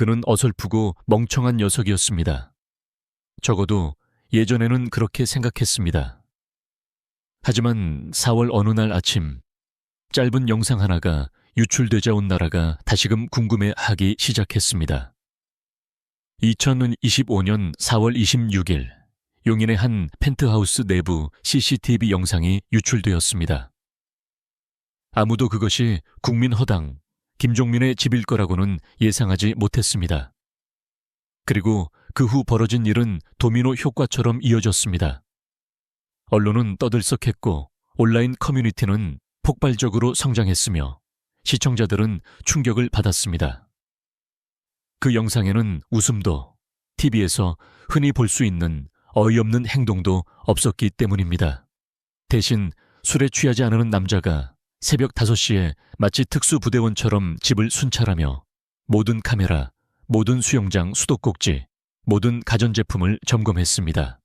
그는 어설프고 멍청한 녀석이었습니다. 적어도 예전에는 그렇게 생각했습니다. 하지만 4월 어느 날 아침 짧은 영상 하나가 유출되자 온 나라가 다시금 궁금해 하기 시작했습니다. 2025년 4월 26일 용인의 한 펜트하우스 내부 CCTV 영상이 유출되었습니다. 아무도 그것이 국민 허당 김종민의 집일 거라고는 예상하지 못했습니다. 그리고 그 후 벌어진 일은 도미노 효과처럼 이어졌습니다. 언론은 떠들썩했고 온라인 커뮤니티는 폭발적으로 성장했으며 시청자들은 충격을 받았습니다. 그 영상에는 웃음도 TV에서 흔히 볼 수 있는 어이없는 행동도 없었기 때문입니다. 대신 술에 취하지 않은 남자가 새벽 5시에 마치 특수부대원처럼 집을 순찰하며 모든 카메라, 모든 수영장 수도꼭지, 모든 가전제품을 점검했습니다.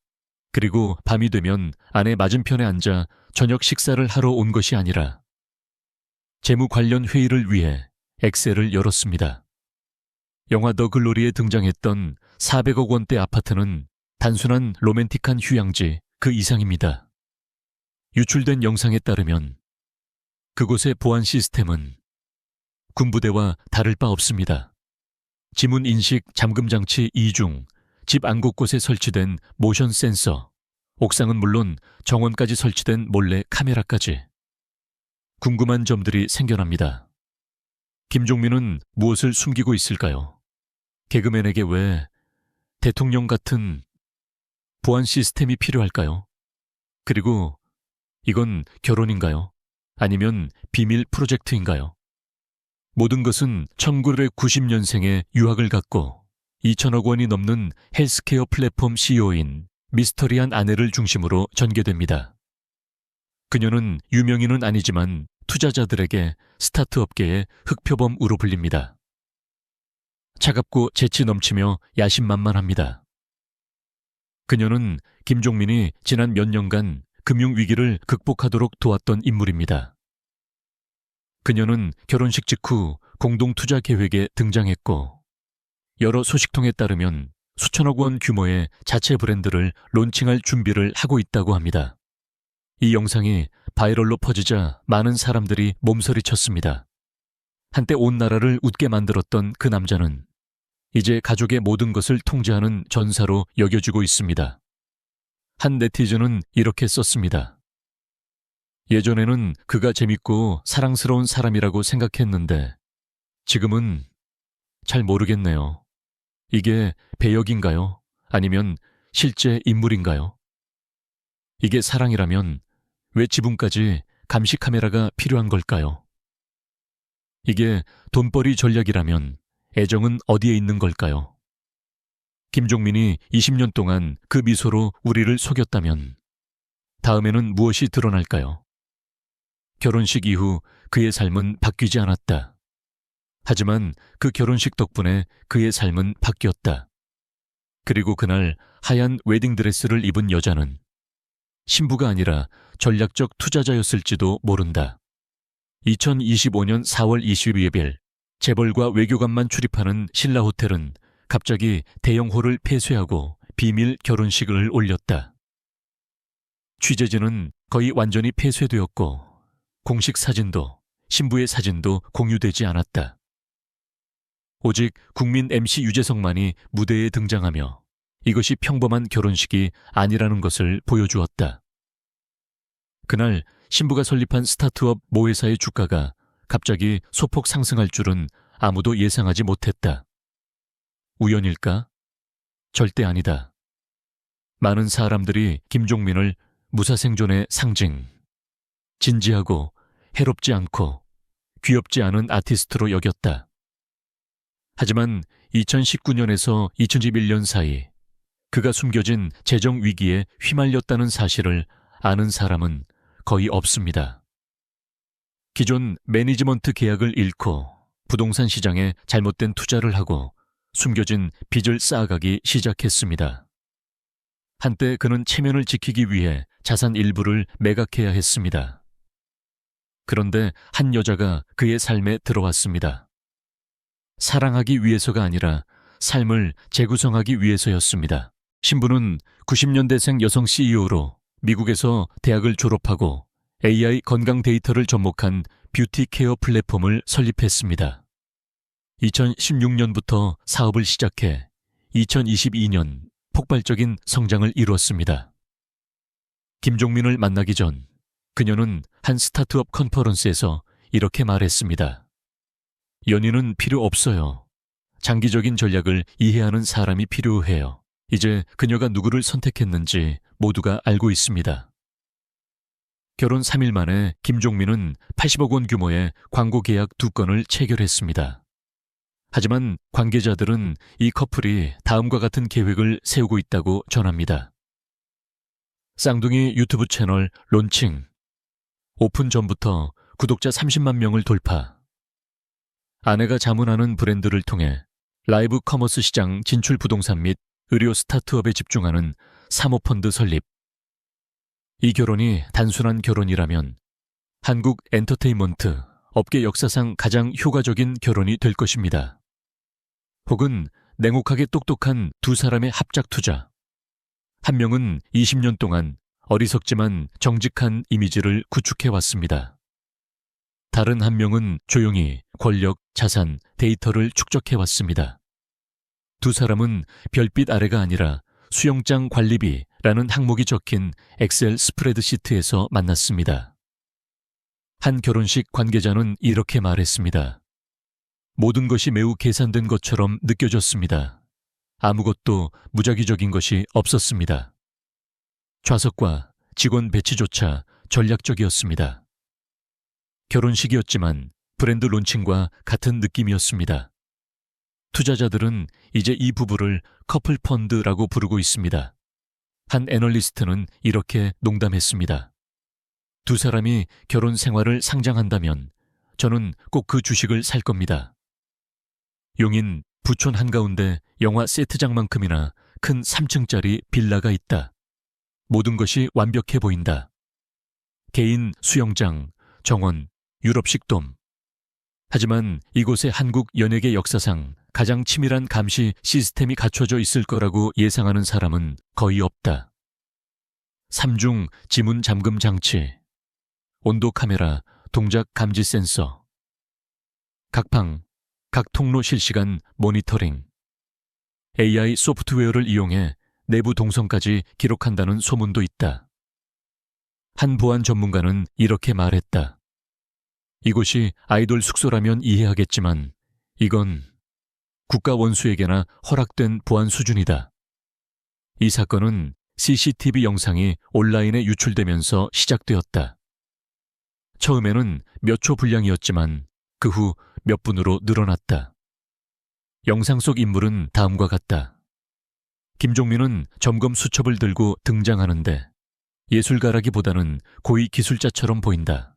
그리고 밤이 되면 아내 맞은편에 앉아 저녁 식사를 하러 온 것이 아니라 재무 관련 회의를 위해 엑셀을 열었습니다. 영화 더 글로리에 등장했던 400억 원대 아파트는 단순한 로맨틱한 휴양지 그 이상입니다. 유출된 영상에 따르면 그곳의 보안 시스템은 군부대와 다를 바 없습니다. 지문 인식 잠금 장치 2중, 집 안 곳곳에 설치된 모션 센서, 옥상은 물론 정원까지 설치된 몰래 카메라까지. 궁금한 점들이 생겨납니다. 김종민은 무엇을 숨기고 있을까요? 개그맨에게 왜 대통령 같은 보안 시스템이 필요할까요? 그리고 이건 결혼인가요? 아니면 비밀 프로젝트인가요? 모든 것은 1990년생의 유학을 갖고 2천억 원이 넘는 헬스케어 플랫폼 CEO인 미스터리한 아내를 중심으로 전개됩니다. 그녀는 유명인은 아니지만 투자자들에게 스타트 업계의 흑표범으로 불립니다. 차갑고 재치 넘치며 야심만만합니다. 그녀는 김종민이 지난 몇 년간 금융위기를 극복하도록 도왔던 인물입니다. 그녀는 결혼식 직후 공동투자 계획에 등장했고, 여러 소식통에 따르면 수천억 원 규모의 자체 브랜드를 론칭할 준비를 하고 있다고 합니다. 이 영상이 바이럴로 퍼지자 많은 사람들이 몸서리쳤습니다. 한때 온 나라를 웃게 만들었던 그 남자는 이제 가족의 모든 것을 통제하는 전사로 여겨지고 있습니다. 한 네티즌은 이렇게 썼습니다. 예전에는 그가 재밌고 사랑스러운 사람이라고 생각했는데 지금은 잘 모르겠네요. 이게 배역인가요? 아니면 실제 인물인가요? 이게 사랑이라면 왜 지붕까지 감시 카메라가 필요한 걸까요? 이게 돈벌이 전략이라면 애정은 어디에 있는 걸까요? 김종민이 20년 동안 그 미소로 우리를 속였다면 다음에는 무엇이 드러날까요? 결혼식 이후 그의 삶은 바뀌지 않았다. 하지만 그 결혼식 덕분에 그의 삶은 바뀌었다. 그리고 그날 하얀 웨딩드레스를 입은 여자는 신부가 아니라 전략적 투자자였을지도 모른다. 2025년 4월 22일 재벌과 외교관만 출입하는 신라 호텔은 갑자기 대형홀을 폐쇄하고 비밀 결혼식을 올렸다. 취재진은 거의 완전히 폐쇄되었고 공식 사진도 신부의 사진도 공유되지 않았다. 오직 국민 MC 유재석만이 무대에 등장하며 이것이 평범한 결혼식이 아니라는 것을 보여주었다. 그날 신부가 설립한 스타트업 모회사의 주가가 갑자기 소폭 상승할 줄은 아무도 예상하지 못했다. 우연일까? 절대 아니다. 많은 사람들이 김종민을 무사생존의 상징, 진지하고 해롭지 않고 귀엽지 않은 아티스트로 여겼다. 하지만 2019년에서 2021년 사이 그가 숨겨진 재정 위기에 휘말렸다는 사실을 아는 사람은 거의 없습니다. 기존 매니지먼트 계약을 잃고 부동산 시장에 잘못된 투자를 하고 숨겨진 빚을 쌓아가기 시작했습니다. 한때 그는 체면을 지키기 위해 자산 일부를 매각해야 했습니다. 그런데 한 여자가 그의 삶에 들어왔습니다. 사랑하기 위해서가 아니라 삶을 재구성하기 위해서였습니다. 신부는 90년대생 여성 CEO로 미국에서 대학을 졸업하고 AI 건강 데이터를 접목한 뷰티 케어 플랫폼을 설립했습니다. 2016년부터 사업을 시작해 2022년 폭발적인 성장을 이루었습니다. 김종민을 만나기 전 그녀는 한 스타트업 컨퍼런스에서 이렇게 말했습니다. 연인은 필요 없어요. 장기적인 전략을 이해하는 사람이 필요해요. 이제 그녀가 누구를 선택했는지 모두가 알고 있습니다. 결혼 3일 만에 김종민은 80억 원 규모의 광고 계약 두 건을 체결했습니다. 하지만 관계자들은 이 커플이 다음과 같은 계획을 세우고 있다고 전합니다. 쌍둥이 유튜브 채널 론칭. 오픈 전부터 구독자 30만 명을 돌파. 아내가 자문하는 브랜드를 통해 라이브 커머스 시장 진출 부동산 및 의료 스타트업에 집중하는 사모펀드 설립. 이 결혼이 단순한 결혼이라면 한국 엔터테인먼트 업계 역사상 가장 효과적인 결혼이 될 것입니다. 혹은 냉혹하게 똑똑한 두 사람의 합작 투자. 한 명은 20년 동안 어리석지만 정직한 이미지를 구축해 왔습니다. 다른 한 명은 조용히 권력, 자산, 데이터를 축적해 왔습니다. 두 사람은 별빛 아래가 아니라 수영장 관리비라는 항목이 적힌 엑셀 스프레드시트에서 만났습니다. 한 결혼식 관계자는 이렇게 말했습니다. 모든 것이 매우 계산된 것처럼 느껴졌습니다. 아무것도 무작위적인 것이 없었습니다. 좌석과 직원 배치조차 전략적이었습니다. 결혼식이었지만 브랜드 론칭과 같은 느낌이었습니다. 투자자들은 이제 이 부부를 커플 펀드라고 부르고 있습니다. 한 애널리스트는 이렇게 농담했습니다. 두 사람이 결혼 생활을 상장한다면 저는 꼭 그 주식을 살 겁니다. 용인 부촌 한가운데 영화 세트장만큼이나 큰 3층짜리 빌라가 있다. 모든 것이 완벽해 보인다. 개인 수영장, 정원, 유럽식 돔. 하지만 이곳에 한국 연예계 역사상 가장 치밀한 감시 시스템이 갖춰져 있을 거라고 예상하는 사람은 거의 없다. 3중 지문 잠금 장치, 온도 카메라, 동작 감지 센서, 각 방, 각 통로 실시간 모니터링, AI 소프트웨어를 이용해 내부 동선까지 기록한다는 소문도 있다. 한 보안 전문가는 이렇게 말했다. 이곳이 아이돌 숙소라면 이해하겠지만 이건 국가 원수에게나 허락된 보안 수준이다. 이 사건은 CCTV 영상이 온라인에 유출되면서 시작되었다. 처음에는 몇 초 분량이었지만 그 후 몇 분으로 늘어났다. 영상 속 인물은 다음과 같다. 김종민은 점검 수첩을 들고 등장하는데 예술가라기보다는 고위 기술자처럼 보인다.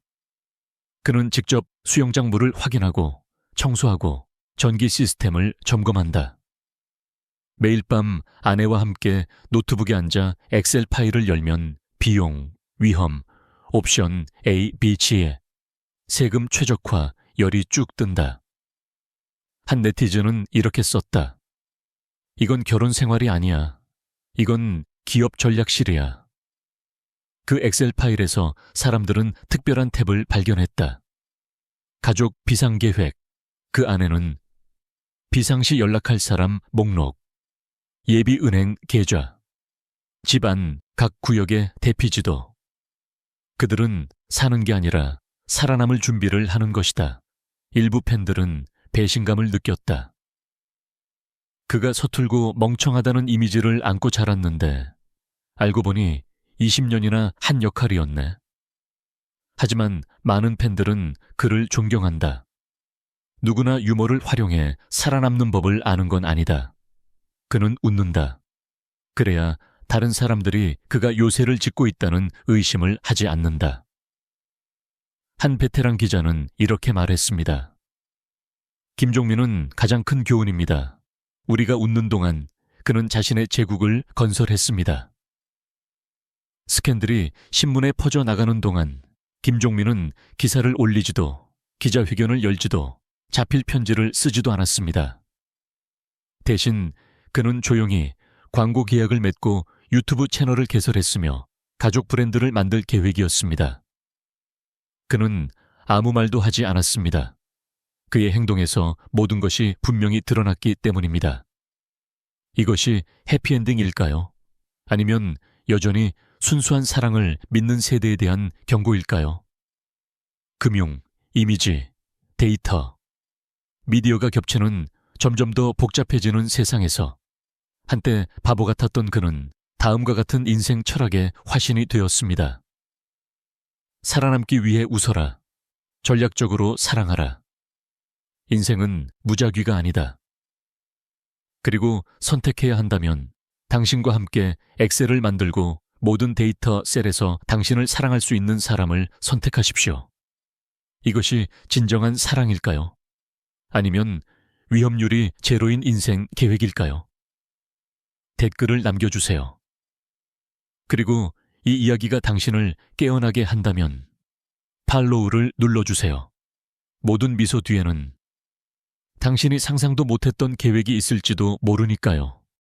그는 직접 수영장 물을 확인하고 청소하고 전기 시스템을 점검한다. 매일 밤 아내와 함께 노트북에 앉아 엑셀 파일을 열면 비용, 위험, 옵션 A, B, G에 세금 최적화, 열이 쭉 뜬다. 한 네티즌은 이렇게 썼다. 이건 결혼 생활이 아니야. 이건 기업 전략실이야. 그 엑셀 파일에서 사람들은 특별한 탭을 발견했다. 가족 비상계획. 그 안에는 비상시 연락할 사람 목록, 예비은행 계좌, 집안 각 구역의 대피지도. 그들은 사는 게 아니라 살아남을 준비를 하는 것이다. 일부 팬들은 배신감을 느꼈다. 그가 서툴고 멍청하다는 이미지를 안고 자랐는데 알고 보니 20년이나 한 역할이었네. 하지만 많은 팬들은 그를 존경한다. 누구나 유머를 활용해 살아남는 법을 아는 건 아니다. 그는 웃는다. 그래야 다른 사람들이 그가 요새를 짓고 있다는 의심을 하지 않는다. 한 베테랑 기자는 이렇게 말했습니다. 김종민은 가장 큰 교훈입니다. 우리가 웃는 동안 그는 자신의 제국을 건설했습니다. 스캔들이 신문에 퍼져 나가는 동안 김종민은 기사를 올리지도 기자회견을 열지도 자필 편지를 쓰지도 않았습니다. 대신 그는 조용히 광고 계약을 맺고 유튜브 채널을 개설했으며 가족 브랜드를 만들 계획이었습니다. 그는 아무 말도 하지 않았습니다. 그의 행동에서 모든 것이 분명히 드러났기 때문입니다. 이것이 해피엔딩일까요? 아니면 여전히 순수한 사랑을 믿는 세대에 대한 경고일까요? 금융, 이미지, 데이터, 미디어가 겹치는 점점 더 복잡해지는 세상에서 한때 바보 같았던 그는 다음과 같은 인생 철학의 화신이 되었습니다. 살아남기 위해 웃어라. 전략적으로 사랑하라. 인생은 무작위가 아니다. 그리고 선택해야 한다면 당신과 함께 엑셀을 만들고 모든 데이터 셀에서 당신을 사랑할 수 있는 사람을 선택하십시오. 이것이 진정한 사랑일까요? 아니면 위험률이 제로인 인생 계획일까요? 댓글을 남겨주세요. 그리고 이 이야기가 당신을 깨어나게 한다면 팔로우를 눌러주세요. 모든 미소 뒤에는 당신이 상상도 못했던 계획이 있을지도 모르니까요.